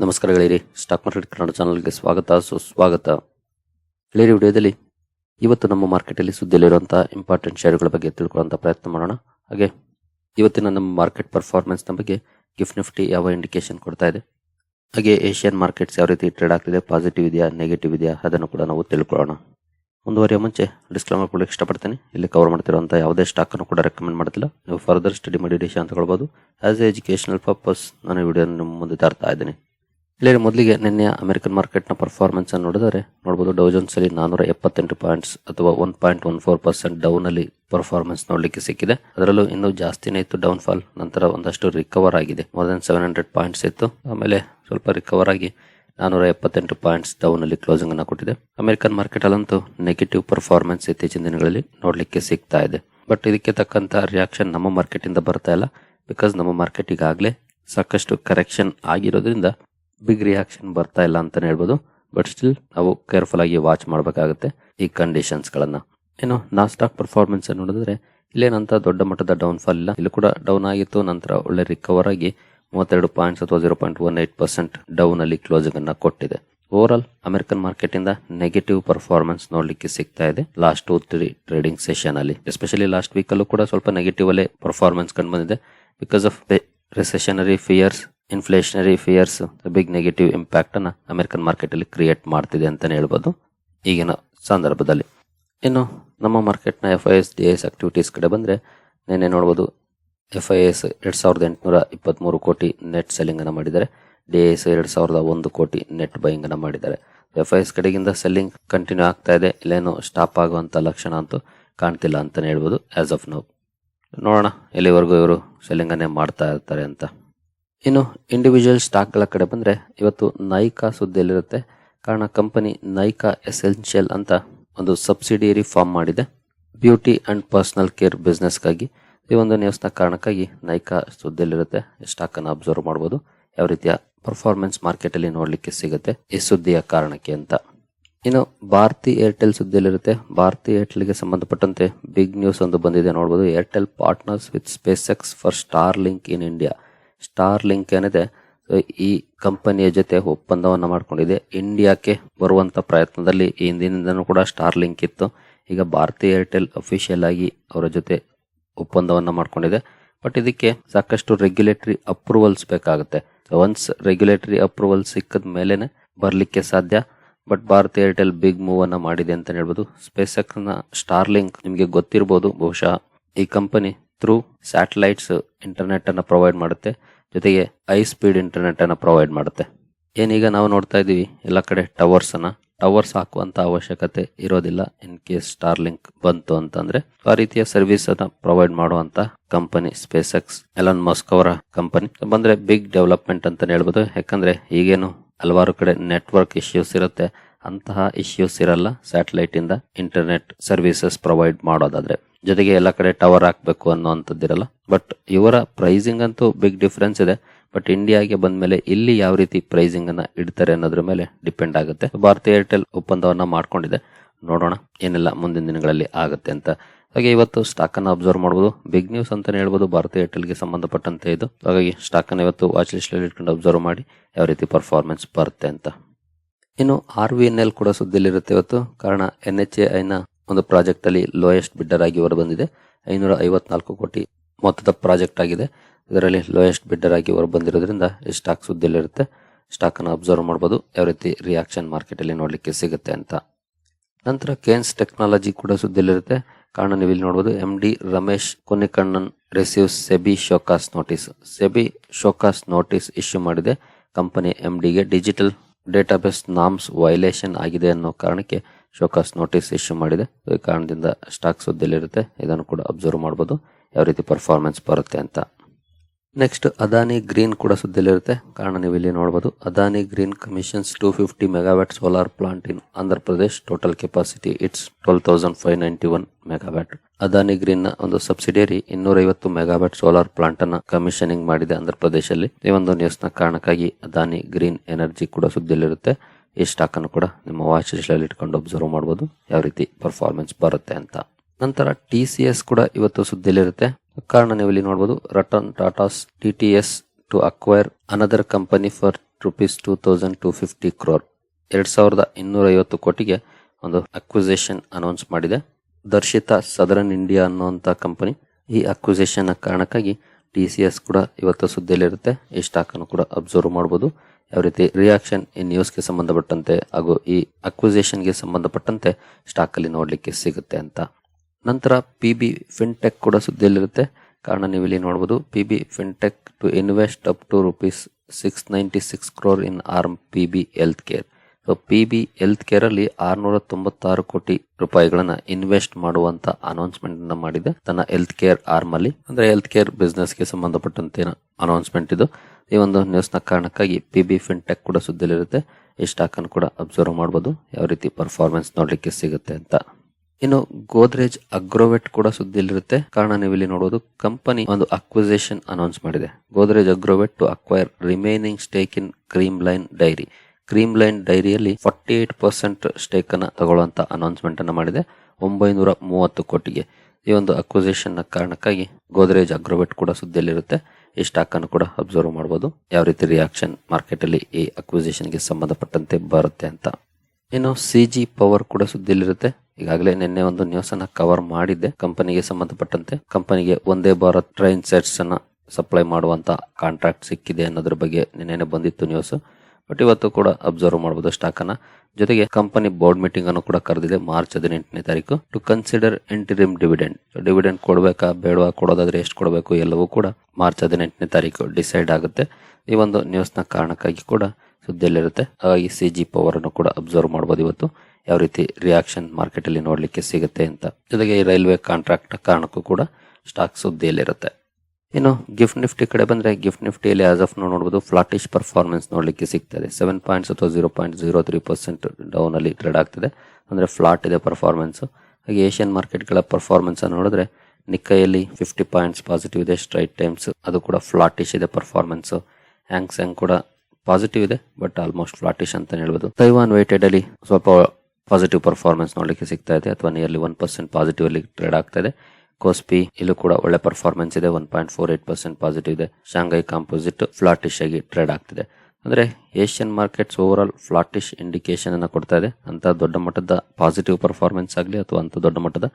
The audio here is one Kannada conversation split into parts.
ನಮಸ್ಕಾರ ಗೆಳೆಯರಿ. ಸ್ಟಾಕ್ ಮಾರ್ಕೆಟ್ ಕನ್ನಡ ಚಾನಲ್ಗೆ ಸ್ವಾಗತ. ಸುಸ್ವಾಗತ. ಗೆಳೆಯರಿ, ವಿಡಿಯೋದಲ್ಲಿ ಇವತ್ತು ನಮ್ಮ ಮಾರ್ಕೆಟಲ್ಲಿ ಸುದ್ದಿಯಲ್ಲಿರುವಂತಹ ಇಂಪಾರ್ಟೆಂಟ್ ಶೇರುಗಳ ಬಗ್ಗೆ ತಿಳ್ಕೊಳ್ಳುವಂಥ ಪ್ರಯತ್ನ ಮಾಡೋಣ. ಹಾಗೆ ಇವತ್ತಿನ ನಮ್ಮ ಮಾರ್ಕೆಟ್ ಪರ್ಫಾರ್ಮೆನ್ಸ್ನ ಬಗ್ಗೆ ಗಿಫ್ಟ್ ನಿಫ್ಟಿ ಯಾವ ಇಂಡಿಕೇಶನ್ ಕೊಡ್ತಾ ಇದೆ? ಹಾಗೆ ಏಷ್ಯನ್ ಮಾರ್ಕೆಟ್ಸ್ ಯಾವ ರೀತಿ ಟ್ರೇಡ್ ಆಗ್ತಿದೆ? ಪಾಸಿಟಿವ್ ಇದೆಯಾ ನೆಗೆಟಿವ್ ಇದೆಯಾ? ಅದನ್ನು ಕೂಡ ನಾವು ತಿಳ್ಕೊಳ್ಳೋಣ. ಮುಂದುವರಿಯ ಮುಂಚೆ ಡಿಸ್ಕ್ಲೈಮರ್ ಕೊಡಲಿಕ್ಕೆ ಇಷ್ಟಪಡ್ತೀನಿ. ಇಲ್ಲಿ ಕವರ್ ಮಾಡ್ತಿರುವಂಥ ಯಾವುದೇ ಸ್ಟಾಕನ್ನು ಕೂಡ ರೆಕಮೆಂಡ್ ಮಾಡ್ತಿಲ್ಲ. ನೀವು ಫರ್ದರ್ ಸ್ಟಡಿ ಮಾಡಿ ಅಂತ ಹೇಳ್ಬೋದು. ಆ್ಯಸ್ ಎ ಎಜುಕೇಷನಲ್ ಪರ್ಪಸ್ ನಾನು ವಿಡಿಯೋ ನಿಮ್ಮ ಮುಂದೆ ತರ್ತಾ ಇದ್ದೀನಿ. ಇಲ್ಲಿ ಮೊದಲಿಗೆ ನಿನ್ನೆ ಅಮೆರಿಕನ್ ಮಾರ್ಕೆಟ್ನ ಪರ್ಫಾರ್ಮೆನ್ಸ್ ಅನ್ನು ನೋಡಿದರೆ ನೋಡಬಹುದು ಡೌಜನ್ಸ್ ಅಲ್ಲಿ ನಾನೂರ ಎಪ್ಪತ್ತೆಂಟು ಪಾಯಿಂಟ್ಸ್ ಅಥವಾ one point one four percent down ಅಲ್ಲಿ ಪರ್ಫಾರ್ಮೆನ್ಸ್ ನೋಡಲಿಕ್ಕೆ ಸಿಕ್ಕಿದೆ. ಅದರಲ್ಲೂ ಇನ್ನೂ ಜಾಸ್ತಿನೇ ಇತ್ತು ಡೌನ್ ಫಾಲ್ ನಂತರ ಒಂದಷ್ಟು ರಿಕವರ್ ಆಗಿದೆ. More than seven hundred points ಇತ್ತು. ಆಮೇಲೆ ಸ್ವಲ್ಪ ರಿಕವರ್ ಆಗಿ ನಾನೂರ ಎಪ್ಪತ್ತೆಂಟು ಪಾಯಿಂಟ್ಸ್ ಡೌನ್ ಅಲ್ಲಿ ಕ್ಲೋಸಿಂಗ್ ಅನ್ನು ಕೊಟ್ಟಿದೆ. ಅಮೆರಿಕನ್ ಮಾರ್ಕೆಟ್ ಅಲ್ಲಂತೂ ನೆಗೆಟಿವ್ ಪರ್ಫಾರ್ಮೆನ್ಸ್ ಇತ್ತೀಚಿನ ದಿನಗಳಲ್ಲಿ ನೋಡಲಿಕ್ಕೆ ಸಿಗ್ತಾ ಇದೆ. ಬಟ್ ಇದಕ್ಕೆ ತಕ್ಕಂತ ರಿಯಾಕ್ಷನ್ ನಮ್ಮ ಮಾರ್ಕೆಟ್ ಇಂದ ಬರ್ತಾ ಇಲ್ಲ. ಬಿಕಾಸ್ ನಮ್ಮ ಮಾರ್ಕೆಟ್ ಈಗಾಗಲೇ ಸಾಕಷ್ಟು ಕರೆಕ್ಷನ್ ಆಗಿರೋದ್ರಿಂದ ಬಿಗ್ ರಿಯಾಕ್ಷನ್ ಬರ್ತಾ ಇಲ್ಲ ಅಂತಾನೆ ಹೇಳ್ಬೋದು. ಬಟ್ ಸ್ಟಿಲ್ ನಾವು ಕೇರ್ಫುಲ್ ಆಗಿ ವಾಚ್ ಮಾಡಬೇಕಾಗುತ್ತೆ ಈ ಕಂಡೀಷನ್ಸ್ ಗಳನ್ನ. ಏನು ನಾ ಸ್ಟಾಕ್ ಪರ್ಫಾರ್ಮೆನ್ಸ್ ನೋಡಿದ್ರೆ ಇಲ್ಲೇನಂತ ದೊಡ್ಡ ಮಟ್ಟದ ಡೌನ್ ಫಾಲ್ ಇಲ್ಲ. ಇಲ್ಲಿ ಕೂಡ ಡೌನ್ ಆಗಿತ್ತು, ನಂತರ ಒಳ್ಳೆ ರಿಕವರ್ ಆಗಿ ಮೂವತ್ತೆರಡು ಪಾಯಿಂಟ್ಸ್ ಅಥವಾ zero point one eight percent down ಅಲ್ಲಿ ಕ್ಲೋಸಿಂಗ್ ಅನ್ನ ಕೊಟ್ಟಿದೆ. ಓವರ್ ಆಲ್ ಅಮೆರಿಕನ್ ಮಾರ್ಕೆಟ್ ಇಂದ ನೆಗೆಟಿವ್ ಪರ್ಫಾರ್ಮೆನ್ಸ್ ನೋಡ್ಲಿಕ್ಕೆ ಸಿಗ್ತಾ ಇದೆ last two three trading session ಅಲ್ಲಿ. ಎಸ್ಪೆಷಲಿ ಲಾಸ್ಟ್ ವೀಕ್ ಅಲ್ಲೂ ಕೂಡ ಸ್ವಲ್ಪ ನೆಗೆಟಿವ್ ಅಲ್ಲೇ ಪರ್ಫಾರ್ಮೆನ್ಸ್ ಕಂಡು ಬಂದಿದೆ. Because of recessionary fears inflationary fears big negative ಇಂಪ್ಯಾಕ್ಟನ್ನು ಅನ್ನ ಅಮೆರಿಕನ್ ಮಾರ್ಕೆಟ್ ಕ್ರಿಯೇಟ್ ಮಾಡ್ತಿದೆ ಅಂತಲೇ ಹೇಳ್ಬೋದು. ಈಗಿನ ಸಂದರ್ಭದಲ್ಲಿ. ಇನ್ನು ನಮ್ಮ ಮಾರ್ಕೆಟ್ನ F I S D S activities ಕಡೆ ಬಂದರೆ ನೆನ್ನೆ ನೋಡ್ಬೋದು ಎಫ್ ಐ ಎಸ್ ಎರಡು ಸಾವಿರದ ಎಂಟುನೂರ ಇಪ್ಪತ್ತ್ಮೂರು ಕೋಟಿ ನೆಟ್ ಸೆಲ್ಲಿಂಗನ್ನು ಮಾಡಿದ್ದಾರೆ. ಡಿ ಎಸ್ ಎರಡು ಸಾವಿರದ ಒಂದು ಕೋಟಿ ನೆಟ್ ಬೈಯಿಂಗನ್ನು ಮಾಡಿದ್ದಾರೆ. ಎಫ್ ಐ ಎಸ್ ಕಡೆಗಿಂದ ಸೆಲ್ಲಿಂಗ್ ಕಂಟಿನ್ಯೂ ಆಗ್ತಾ ಇದೆ. ಇಲ್ಲೇನು ಸ್ಟಾಪ್ ಆಗುವಂಥ ಲಕ್ಷಣ ಅಂತೂ ಕಾಣ್ತಿಲ್ಲ ಅಂತಲೇ ಹೇಳ್ಬೋದು ಆ್ಯಸ್ ಆಫ್ ನೌ ನೋಡೋಣ, ಎಲ್ಲಿವರೆಗೂ ಇವರು ಸೆಲ್ಲಿಂಗನ್ನೇ ಮಾಡ್ತಾ ಇರ್ತಾರೆ ಅಂತ. ಇನ್ನು ಇಂಡಿವಿಜುವಲ್ ಸ್ಟಾಕ್ಗಳ ಕಡೆ ಬಂದರೆ ಇವತ್ತು ನೈಕಾ ಸುದ್ದಿಯಲ್ಲಿರುತ್ತೆ. ಕಾರಣ ಕಂಪನಿ ನೈಕಾ ಎಸೆನ್ಷಿಯಲ್ ಅಂತ ಒಂದು ಸಬ್ಸಿಡಿಯರಿ ಫಾರ್ಮ್ ಮಾಡಿದೆ. ಬ್ಯೂಟಿ ಅಂಡ್ ಪರ್ಸನಲ್ ಕೇರ್ ಬಿಸ್ನೆಸ್ಗಾಗಿ ಈ ಒಂದು ನ್ಯೂಸ್ನ ಕಾರಣಕ್ಕಾಗಿ ನೈಕಾ ಸುದ್ದಿಯಲ್ಲಿರುತ್ತೆ. ಸ್ಟಾಕ್ ಅನ್ನು ಅಬ್ಸರ್ವ್ ಮಾಡ್ಬೋದು. ಯಾವ ರೀತಿಯ ಪರ್ಫಾರ್ಮೆನ್ಸ್ ಮಾರ್ಕೆಟಲ್ಲಿ ನೋಡ್ಲಿಕ್ಕೆ ಸಿಗುತ್ತೆ ಈ ಸುದ್ದಿಯ ಕಾರಣಕ್ಕೆ ಅಂತ. ಇನ್ನು ಭಾರತಿ ಏರ್ಟೆಲ್ ಸುದ್ದಿಯಲ್ಲಿರುತ್ತೆ. ಭಾರತಿ ಏರ್ಟೆಲ್ಗೆ ಸಂಬಂಧಪಟ್ಟಂತೆ ಬಿಗ್ ನ್ಯೂಸ್ ಒಂದು ಬಂದಿದೆ ನೋಡ್ಬೋದು. Airtel partners with SpaceX for Starlink in India Starlink ಏನಿದೆ ಈ ಕಂಪನಿಯ ಜೊತೆ ಒಪ್ಪಂದವನ್ನು ಮಾಡಿಕೊಂಡಿದೆ. ಇಂಡಿಯಾಕ್ಕೆ ಬರುವಂತ ಪ್ರಯತ್ನದಲ್ಲಿ ಹಿಂದಿನಿಂದನೂ ಕೂಡ ಸ್ಟಾರ್ ಲಿಂಕ್ ಇತ್ತು. ಈಗ ಭಾರತಿ ಏರ್ಟೆಲ್ ಅಫಿಷಿಯಲ್ ಆಗಿ ಅವರ ಜೊತೆ ಒಪ್ಪಂದವನ್ನು ಮಾಡಿಕೊಂಡಿದೆ. ಬಟ್ ಇದಕ್ಕೆ ಸಾಕಷ್ಟು ರೆಗ್ಯುಲೇಟರಿ ಅಪ್ರೂವಲ್ಸ್ ಬೇಕಾಗುತ್ತೆ. ಒನ್ಸ್ ರೆಗ್ಯುಲೇಟರಿ ಅಪ್ರೂವಲ್ ಸಿಕ್ಕದ ಮೇಲೆನೆ ಬರಲಿಕ್ಕೆ ಸಾಧ್ಯ. But Bharti Airtel big move ಅನ್ನ ಮಾಡಿದೆ ಅಂತ ಹೇಳ್ಬೋದು. ಸ್ಪೇಸ್ ಎಕ್ಸ್ನ ಸ್ಟಾರ್ ಲಿಂಕ್ ನಿಮಗೆ ಗೊತ್ತಿರಬಹುದು ಬಹುಶಃ ಈ ಕಂಪನಿ ಥ್ರೂ ಸ್ಯಾಟಲೈಟ್ಸ್ ಇಂಟರ್ನೆಟ್ ಅನ್ನು ಪ್ರೊವೈಡ್ ಮಾಡುತ್ತೆ. ಜೊತೆಗೆ ಹೈ ಸ್ಪೀಡ್ ಇಂಟರ್ನೆಟ್ ಅನ್ನು ಪ್ರೊವೈಡ್ ಮಾಡುತ್ತೆ. ಏನೀಗ ನಾವು ನೋಡ್ತಾ ಇದ್ದೀವಿ, ಎಲ್ಲ ಕಡೆ ಟವರ್ಸ್ ಅನ್ನ. ಟವರ್ಸ್ ಹಾಕುವಂತ ಅವಶ್ಯಕತೆ ಇರೋದಿಲ್ಲ. ಇನ್ ಕೇಸ್ ಸ್ಟಾರ್ ಲಿಂಕ್ ಬಂತು ಅಂತಂದ್ರೆ, ಆ ರೀತಿಯ ಸರ್ವಿಸ್ ಅನ್ನ ಪ್ರೊವೈಡ್ ಮಾಡುವಂತ company SpaceX Elon Musk ಅವರ ಕಂಪನಿ ಬಂದ್ರೆ ಬಿಗ್ ಡೆವಲಪ್ಮೆಂಟ್ ಅಂತಾನೆ ಹೇಳ್ಬೋದು. ಯಾಕಂದ್ರೆ ಈಗೇನು ಹಲವಾರು ಕಡೆ ನೆಟ್ವರ್ಕ್ ಇಶ್ಯೂಸ್ ಇರುತ್ತೆ. ಅಂತಹ ಇಶ್ಯೂಸ್ ಇರಲ್ಲ. ಸ್ಯಾಟಲೈಟ್ ಇಂದ ಇಂಟರ್ನೆಟ್ ಸರ್ವಿಸಸ್ ಪ್ರೊವೈಡ್ ಮಾಡೋದಾದ್ರೆ. ಜೊತೆಗೆ ಎಲ್ಲ ಕಡೆ ಟವರ್ ಹಾಕಬೇಕು ಅನ್ನೋಂಥದ್ದಿರಲ್ಲ ಬಟ್ ಇವರ ಪ್ರೈಸಿಂಗ್ ಅಂತೂ ಬಿಗ್ ಡಿಫ್ರೆನ್ಸ್ ಇದೆ. ಬಟ್ ಇಂಡಿಯಾಗೆ ಬಂದ ಮೇಲೆ ಇಲ್ಲಿ ಯಾವ ರೀತಿ ಪ್ರೈಸಿಂಗ್ ಅನ್ನ ಇಡ್ತಾರೆ ಅನ್ನೋದ್ರ ಮೇಲೆ ಡಿಪೆಂಡ್ ಆಗುತ್ತೆ. ಭಾರತ ಏರ್ಟೆಲ್ ಒಪ್ಪಂದವನ್ನ ಮಾಡ್ಕೊಂಡಿದೆ. ನೋಡೋಣ ಏನೆಲ್ಲ ಮುಂದಿನ ದಿನಗಳಲ್ಲಿ ಆಗುತ್ತೆ ಅಂತ. ಹಾಗೆ ಇವತ್ತು ಸ್ಟಾಕ್ ಅನ್ನ ಅಬ್ಸರ್ವ್ ಮಾಡಬಹುದು ಬಿಗ್ ನ್ಯೂಸ್ ಅಂತಾನೆ ಹೇಳ್ಬೋದು. ಏರ್ಟೆಲ್ಗೆ ಸಂಬಂಧಪಟ್ಟಂತೆ ಇದು. ಹಾಗಾಗಿ ಸ್ಟಾಕ್ ಅನ್ನ ಇವತ್ತು ವಾಚ್ ಲಿಸ್ಟ್ ಅಲ್ಲಿ ಇಟ್ಕೊಂಡು ಅಬ್ಸರ್ವ್ ಮಾಡಿ ಯಾವ ರೀತಿ ಪರ್ಫಾರ್ಮೆನ್ಸ್ ಬರುತ್ತೆ ಅಂತ. ಇನ್ನು ಆರ್ ವಿ ಎನ್ ಎಲ್ ಕೂಡ ಸುದ್ದಿಲಿರುತ್ತೆ ಇವತ್ತು. ಕಾರಣ ಎನ್ ಎಚ್ ಎ ಐನ ಒಂದು ಪ್ರಾಜೆಕ್ಟ್ ಅಲ್ಲಿ ಲೋಯೆಸ್ಟ್ ಬಿಡ್ಡರ್ ಆಗಿ ಹೊರಬಂದಿದೆ. ಐನೂರ ಐವತ್ನಾಲ್ಕು ಕೋಟಿ ಮೊತ್ತದ ಪ್ರಾಜೆಕ್ಟ್ ಆಗಿದೆ. ಇದರಲ್ಲಿ ಲೋಯೆಸ್ಟ್ ಬಿಡ್ಡರ್ ಆಗಿ ಹೊರ ಬಂದಿರೋದ್ರಿಂದ ಈ ಸ್ಟಾಕ್ ಸುದ್ದಿಯಲ್ಲಿರುತ್ತೆ. ಸ್ಟಾಕ್ ಅನ್ನು ಅಬ್ಸರ್ವ್ ಮಾಡಬಹುದು ಯಾವ ರೀತಿ ರಿಯಾಕ್ಷನ್ ಮಾರ್ಕೆಟ್ ಅಲ್ಲಿ ನೋಡ್ಲಿಕ್ಕೆ ಸಿಗುತ್ತೆ ಅಂತ. ನಂತರ ಕೇನ್ಸ್ ಟೆಕ್ನಾಲಜಿ ಕೂಡ ಸುದ್ದಿಯಲ್ಲಿರುತ್ತೆ. ಕಾರಣ ನೀವು ಇಲ್ಲಿ ನೋಡಬಹುದು M D Ramesh Konikannan receives SEBI show cause notice SEBI show cause notice issue ಮಾಡಿದೆ. ಕಂಪನಿ ಎಂ ಡಿಗೆ ಡಿಜಿಟಲ್ ಡೇಟಾಬೇಸ್ ನಾಮ್ಸ್ ವೈಲೇಷನ್ ಆಗಿದೆ ಅನ್ನೋ ಕಾರಣಕ್ಕೆ ಶೋಕಾಸ್ ನೋಟಿಸ್ ಇಶ್ಯೂ ಮಾಡಿದೆ. ಈ ಕಾರಣದಿಂದ ಸ್ಟಾಕ್ ಸುದ್ದಿಯಲ್ಲಿರುತ್ತೆ. ಇದನ್ನು ಕೂಡ ಅಬ್ಸರ್ವ್ ಮಾಡಬಹುದು ಯಾವ ರೀತಿ ಪರ್ಫಾರ್ಮೆನ್ಸ್ ಬರುತ್ತೆ ಅಂತ. ನೆಕ್ಸ್ಟ್ ಅದಾನಿ ಗ್ರೀನ್ ಕೂಡ ಸುದ್ದಿಲಿರುತ್ತೆ ಕಾರಣ ನೀವು ಇಲ್ಲಿ ನೋಡಬಹುದು Adani green commissions two fifty megawatt solar plant in Andhra Pradesh total capacity it's twelve thousand five ninety one megawatt Adani ಗ್ರೀನ್ನ ಒಂದು ಸಬ್ಸಿಡಿಯರಿ ಇನ್ನೂರೈವತ್ತು ಮೆಗಾವ್ಯಾಟ್ ಸೋಲಾರ್ ಪ್ಲಾಂಟ್ ಅನ್ನ ಕಮಿಷನಿಂಗ್ ಮಾಡಿದೆ ಆಂಧ್ರ ಪ್ರದೇಶದಲ್ಲಿ ಈ ಒಂದು ನ್ಯೂಸ್ನ ಕಾರಣಕ್ಕಾಗಿ ಅದಾನಿ ಗ್ರೀನ್ ಎನರ್ಜಿ ಕೂಡ ಸುದ್ದಿಲಿರುತ್ತೆ ಈ ಸ್ಟಾಕ್ ಅನ್ನು ಕೂಡ ನಿಮ್ಮ ವಾಚ್ ಲಿಸ್ಟ್ ಅಲ್ಲಿ ಇಟ್ಕೊಂಡು ಅಬ್ಸರ್ವ್ ಮಾಡಬಹುದು ಯಾವ ರೀತಿ ಪರ್ಫಾರ್ಮೆನ್ಸ್ ಬರುತ್ತೆ ಅಂತ. ನಂತರ ಟಿ ಸಿ ಎಸ್ ಕೂಡ ಇವತ್ತು ಸುದ್ದಿಲಿರುತ್ತೆ ಕಾರಣ ನೀವು ಇಲ್ಲಿ ನೋಡಬಹುದು Ratan Tata's T T S to acquire another company for rupees two thousand two fifty crore ಎರಡ್ ಸಾವಿರದ ಇನ್ನೂರ ಐವತ್ತು ಕೋಟಿಗೆ ಒಂದು ಅಕ್ವಿಸೇಷನ್ ಅನೌನ್ಸ್ ಮಾಡಿದೆ. ದರ್ಶಿತ ಸದರನ್ ಇಂಡಿಯಾ ಅನ್ನುವಂಥ ಕಂಪನಿ ಈ ಅಕ್ವಿಸೇಷನ್ ಕಾರಣಕ್ಕಾಗಿ ಟಿ ಸಿ ಎಸ್ ಕೂಡ ಇವತ್ತು ಸುದ್ದಿಯಲ್ಲಿರುತ್ತೆ. ಈ ಸ್ಟಾಕ್ ಅನ್ನು ಕೂಡ ಅಬ್ಸರ್ವ್ ಮಾಡಬಹುದು ಯಾವ ರೀತಿ ರಿಯಾಕ್ಷನ್ ಈ ನ್ಯೂಸ್ಗೆ ಸಂಬಂಧಪಟ್ಟಂತೆ ಹಾಗೂ ಈ ಅಕ್ವಿಸೇಷನ್ಗೆ ಸಂಬಂಧಪಟ್ಟಂತೆ ಸ್ಟಾಕ್ ಅಲ್ಲಿ ನೋಡ್ಲಿಕ್ಕೆ ಸಿಗುತ್ತೆ ಅಂತ. ನಂತರ ಪಿ ಬಿ ಫಿನ್ಟೆಕ್ ಕೂಡ ಸುದ್ದಿಯಲ್ಲಿರುತ್ತೆ. ಕಾರಣ ನೀವು ಇಲ್ಲಿ ನೋಡಬಹುದು P B fintech to invest up to rupees six ninety six crore in arm P B health care so P B health ಕೇರಲ್ಲಿ ಆರ್ನೂರ ತೊಂಬತ್ತಾರು ಕೋಟಿ ರೂಪಾಯಿಗಳನ್ನ ಇನ್ವೆಸ್ಟ್ ಮಾಡುವಂತ ಅನೌನ್ಸ್ಮೆಂಟ್ ಅನ್ನ ಮಾಡಿದೆ. ತನ್ನ ಹೆಲ್ತ್ ಕೇರ್ ಆರ್ಮ್ ಅಲ್ಲಿ. ಅಂದ್ರೆ ಹೆಲ್ತ್ ಕೇರ್ ಬಿಸ್ನೆಸ್ಗೆ ಸಂಬಂಧಪಟ್ಟಂತೆ ಅನೌನ್ಸ್ಮೆಂಟ್ ಇದು. ಈ ಒಂದು ನ್ಯೂಸ್ನ ಕಾರಣಕ್ಕಾಗಿ ಪಿ ಬಿ ಫಿನ್ಟೆಕ್ ಕೂಡ ಸುದ್ದಿಯಲ್ಲಿರುತ್ತೆ. ಈ ಸ್ಟಾಕ್ ಅನ್ನು ಕೂಡ ಅಬ್ಸರ್ವ್ ಮಾಡಬಹುದು ಯಾವ ರೀತಿ ಪರ್ಫಾರ್ಮೆನ್ಸ್ ನೋಡಲಿಕ್ಕೆ ಸಿಗುತ್ತೆ ಅಂತ. ಇನ್ನು ಗೋದ್ರೇಜ್ ಅಗ್ರೋವೆಟ್ ಕೂಡ ಸುದ್ದಿಯಲ್ಲಿರುತ್ತೆ. ಕಾರಣ ನೀವು ಇಲ್ಲಿ ನೋಡೋದು ಕಂಪನಿ ಒಂದು ಅಕ್ವಿಸೇಷನ್ ಅನೌನ್ಸ್ ಮಾಡಿದೆ. Godrej Agrovet to acquire remaining stake in Creamline dairy Creamline ಡೈರಿಯಲ್ಲಿ ಫಾರ್ಟಿ ಏಟ್ ಪರ್ಸೆಂಟ್ ಸ್ಟೇಕ್ ಅನ್ನ ತಗೊಳ್ಳುವಂತ ಅನೌನ್ಸ್ಮೆಂಟ್ ಅನ್ನ ಮಾಡಿದೆ. ಒಂಬೈನೂರ ಮೂವತ್ತು ಕೋಟಿಗೆ. ಈ ಒಂದು ಅಕ್ವಿಸೇಷನ್ನ ಕಾರಣಕ್ಕಾಗಿ ಗೋದ್ರೇಜ್ ಅಗ್ರೋವೆಟ್ ಕೂಡ ಸುದ್ದಿಯಲ್ಲಿರುತ್ತೆ. ಈ ಸ್ಟಾಕ್ ಅನ್ನು ಕೂಡ ಅಬ್ಸರ್ವ್ ಮಾಡಬಹುದು ಯಾವ ರೀತಿ ರಿಯಾಕ್ಷನ್ ಮಾರ್ಕೆಟ್ ಅಲ್ಲಿ ಈ ಅಕ್ವಿಸಿಷನ್ಗೆ ಸಂಬಂಧಪಟ್ಟಂತೆ ಬರುತ್ತೆ ಅಂತ. ಇನ್ನು ಸಿ ಜಿ ಪವರ್ ಕೂಡ ಸುದ್ದಿಲಿರುತ್ತೆ ಈಗಾಗಲೇ ನಿನ್ನೆ ಒಂದು ನ್ಯೂಸ್ ಅನ್ನ ಕವರ್ ಮಾಡಿದ್ದೆ. ಕಂಪನಿಗೆ ಸಂಬಂಧಪಟ್ಟಂತೆ. ಕಂಪನಿಗೆ ಒಂದೇ ಭಾರತ್ ಟ್ರೈನ್ ಸೆಟ್ಸ್ ಅನ್ನ ಸಪ್ಲೈ ಮಾಡುವಂತ ಕಾಂಟ್ರಾಕ್ಟ್ ಸಿಕ್ಕಿದೆ ಅನ್ನೋದ್ರ ಬಗ್ಗೆ ನಿನ್ನೆ ಬಂದಿತ್ತು ನ್ಯೂಸ್ ಬಟ್ ಇವತ್ತು ಕೂಡ ಅಬ್ಸರ್ವ್ ಮಾಡಬಹುದು ಸ್ಟಾಕ್ ಅನ್ನ. ಜೊತೆಗೆ ಕಂಪನಿ ಬೋರ್ಡ್ ಮೀಟಿಂಗ್ ಅನ್ನು ಕೂಡ ಕರೆದಿದೆ ಮಾರ್ಚ್ ಹದಿನೆಂಟನೇ ತಾರೀಕು. To consider interim dividend dividend ಕೊಡಬೇಕಾ, ಬೇಡವಾ, ಕೊಡೋದಾದ್ರೆ ಎಷ್ಟು ಕೊಡಬೇಕು ಎಲ್ಲವೂ ಕೂಡ ಮಾರ್ಚ್ ಹದಿನೆಂಟನೇ ತಾರೀಕು ಡಿಸೈಡ್ ಆಗುತ್ತೆ. ಈ ಒಂದು ನ್ಯೂಸ್ನ ಕಾರಣಕ್ಕಾಗಿ ಕೂಡ ಸುದ್ದಿಯಲ್ಲಿರುತ್ತೆ. ಹಾಗಾಗಿ ಸಿ ಜಿ ಪವರ್ ಅನ್ನು ಕೂಡ ಅಬ್ಸರ್ವ್ ಮಾಡಬಹುದು ಇವತ್ತು. ಯಾವ ರೀತಿ ರಿಯಾಕ್ಷನ್ ಮಾರ್ಕೆಟ್ ಅಲ್ಲಿ ನೋಡ್ಲಿಕ್ಕೆ ಸಿಗುತ್ತೆ ಅಂತ. ಜೊತೆಗೆ ಈ ರೈಲ್ವೆ ಕಾಂಟ್ರಾಕ್ಟ್ ಕಾರಣಕ್ಕೂ ಕೂಡ ಸ್ಟಾಕ್ ಸುದ್ದಿಯಲ್ಲಿರುತ್ತೆ. ಇನ್ನು ಗಿಫ್ಟ್ ನಿಫ್ಟಿ ಕಡೆ ಬಂದ್ರೆ ಗಿಫ್ಟ್ ನಿಫ್ಟಿಯಲ್ಲಿ ಆಸ್ ಆಫ್ ನೋಡಬಹುದು ಫ್ಲಾಟಿಶ್ ಪರ್ಫಾರ್ಮೆನ್ಸ್ ನೋಡಲಿಕ್ಕೆ ಸಿಗ್ತದೆ. ಸೆವೆನ್ ಪಾಯಿಂಟ್ಸ್ ಅಥವಾ zero point zero three percent down ಅಲ್ಲಿ ಟ್ರೇಡ್ ಆಗ್ತದೆ. ಅಂದ್ರೆ ಫ್ಲಾಟ್ ಇದೆ ಪರ್ಫಾರ್ಮೆನ್ಸ್ ಹಾಗೆ ಏಷ್ಯನ್ ಮಾರ್ಕೆಟ್ಗಳ ಪರ್ಫಾರ್ಮೆನ್ಸ್ ನೋಡಿದ್ರೆ ನಿಕ್ಕೈಯಲ್ಲಿ ಫಿಫ್ಟಿ ಪಾಯಿಂಟ್ಸ್ ಪಾಸಿಟಿವ್ ಇದೆ ಸ್ಟ್ರೈಟ್ ಟೈಮ್ಸ್ ಅದು ಕೂಡ ಫ್ಲಾಟಿಶ್ ಇದೆ ಪರ್ಫಾರ್ಮೆನ್ಸ್ ಹ್ಯಾಂಗ್ ಸ್ಯಾಂಗ್ ಕೂಡ ಪಾಸಿಟಿವ್ ಇದೆ ಬಟ್ ಆಲ್ಮೋಸ್ಟ್ ಫ್ಲಾಟಿಶ್ ಅಂತ ಹೇಳ್ಬೋದು. ತೈವಾನ್ ವೇಟೆಡ್ ಅಲ್ಲಿ ಸ್ವಲ್ಪ ಪಾಸಿಟಿವ್ ಪರ್ಫಾರ್ಮೆನ್ಸ್ ನೋಡಲಿಕ್ಕೆ ಸಿಗ್ತಾ ಇದೆ, ಅಥವಾ ನಿಯರ್ಲಿ ಒನ್ ಪರ್ಸೆಂಟ್ ಪಾಸಿಟಿವ್ ಅಲ್ಲಿ ಟ್ರೇಡ್ ಆಗ್ತಾ ಇದೆ. ಕೋಸ್ಪಿ ಇಲ್ಲೂ ಕೂಡ ಒಳ್ಳೆ ಪರ್ಫಾರ್ಮೆನ್ಸ್ ಇದೆ one point four eight percent positive ಇದೆ. ಶಾಂಘೈ ಕಾಂಪೋಸಿಟ್ ಫ್ಲಾಟಿಶ್ ಆಗಿ ಟ್ರೇಡ್ ಆಗ್ತಿದೆ. ಅಂದ್ರೆ Asian markets over all flattish indication ಅನ್ನು ಕೊಡ್ತಾ ಇದೆ. ಅಂತ ದೊಡ್ಡ ಮಟ್ಟದ ಪಾಸಿಟಿವ್ ಪರ್ಫಾರ್ಮೆನ್ಸ್ ಆಗಲಿ ಅಥವಾ ಅಂತ ದೊಡ್ಡ ಮಟ್ಟದ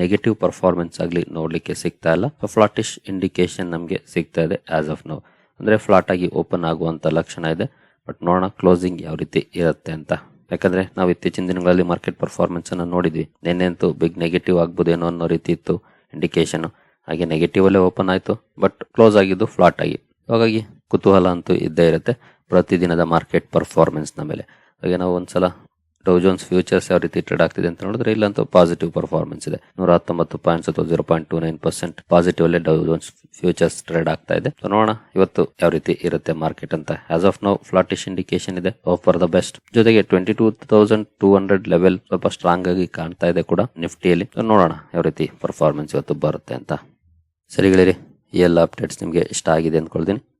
ನೆಗೆಟಿವ್ ಪರ್ಫಾರ್ಮೆನ್ಸ್ ಆಗಲಿ ನೋಡಲಿಕ್ಕೆ ಸಿಗ್ತಾ ಇಲ್ಲ. ಫ್ಲಾಟಿಶ್ ಇಂಡಿಕೇಶನ್ ನಮಗೆ ಸಿಗ್ತಾ ಇದೆ ಆಸ್ ಆಫ್ ನೌ ಅಂದರೆ ಫ್ಲಾಟ್ ಆಗಿ ಓಪನ್ ಆಗುವಂಥ ಲಕ್ಷಣ ಇದೆ. ಬಟ್ ನೋಡೋಣ ಕ್ಲೋಸಿಂಗ್ ಯಾವ ರೀತಿ ಇರುತ್ತೆ ಅಂತ. ಯಾಕಂದ್ರೆ ನಾವು ಇತ್ತೀಚಿನ ದಿನಗಳಲ್ಲಿ ಮಾರ್ಕೆಟ್ ಪರ್ಫಾರ್ಮೆನ್ಸ್ ಅನ್ನು ನೋಡಿದ್ವಿ. ನಿನ್ನೆ ಅಂತೂ ಬಿಗ್ ನೆಗೆಟಿವ್ ಆಗ್ಬೋದೇನೋ ಅನ್ನೋ ರೀತಿ ಇತ್ತು ಇಂಡಿಕೇಶನ್ ಹಾಗೆ ನೆಗೆಟಿವ್ ಅಲ್ಲೇ ಓಪನ್ ಆಯಿತು. ಬಟ್ ಕ್ಲೋಸ್ ಆಗಿದ್ದು ಫ್ಲಾಟ್ ಆಗಿ. ಹಾಗಾಗಿ ಕುತೂಹಲ ಅಂತೂ ಇದ್ದೇ ಇರುತ್ತೆ. ಪ್ರತಿದಿನದ ಮಾರ್ಕೆಟ್ ಪರ್ಫಾರ್ಮೆನ್ಸ್ನ ಮೇಲೆ. ಹಾಗೆ ನಾವು ಒಂದ್ಸಲ ಡೌಜೋನ್ಸ್ ಫ್ಯೂಚರ್ಸ್ ಯಾವ ರೀತಿ ಟ್ರೇಡ್ ಆಗ್ತಿದೆ ಅಂತ ನೋಡಿದ್ರೆ ಇಲ್ಲಂತೂ ಪಾಸಿಟಿವ್ ಪರ್ಫಾರ್ಮೆನ್ಸ್ ಇದೆ. ನೂರ ಹತ್ತೊಂಬತ್ತು ಪಾಯಿಂಟ್ಸ್ ಅಥವಾ zero point two nine percent positive ಅಲ್ಲೇ ಡೌಜೋನ್ಸ್ ಫ್ಯೂಚರ್ಸ್ ಟ್ರೇಡ್ ಆಗ್ತಾ ಇದೆ. ನೋಡೋಣ ಇವತ್ತು ಯಾವ ರೀತಿ ಇರುತ್ತೆ ಮಾರ್ಕೆಟ್ ಅಂತ. As of now flattish indication ಇದೆ. ಫಾರ್ ದ ಬೆಸ್ಟ್ ಜೊತೆಗೆ twenty two thousand two hundred level ಸ್ವಲ್ಪ ಸ್ಟ್ರಾಂಗ್ ಆಗಿ ಕಾಣ್ತಾ ಇದೆ ಕೂಡ ನಿಫ್ಟಿಯಲ್ಲಿ. ನೋಡೋಣ ಯಾವ ರೀತಿ ಪರ್ಫಾರ್ಮೆನ್ಸ್ ಇವತ್ತು ಬರುತ್ತೆ ಅಂತ. ಸರಿಗಳಿರಿ, ಈ ಎಲ್ಲ ಅಪ್ಡೇಟ್ಸ್ ನಿಮಗೆ ಇಷ್ಟ ಆಗಿದೆ ಅಂದ್ಕೊಳ್ತೀನಿ.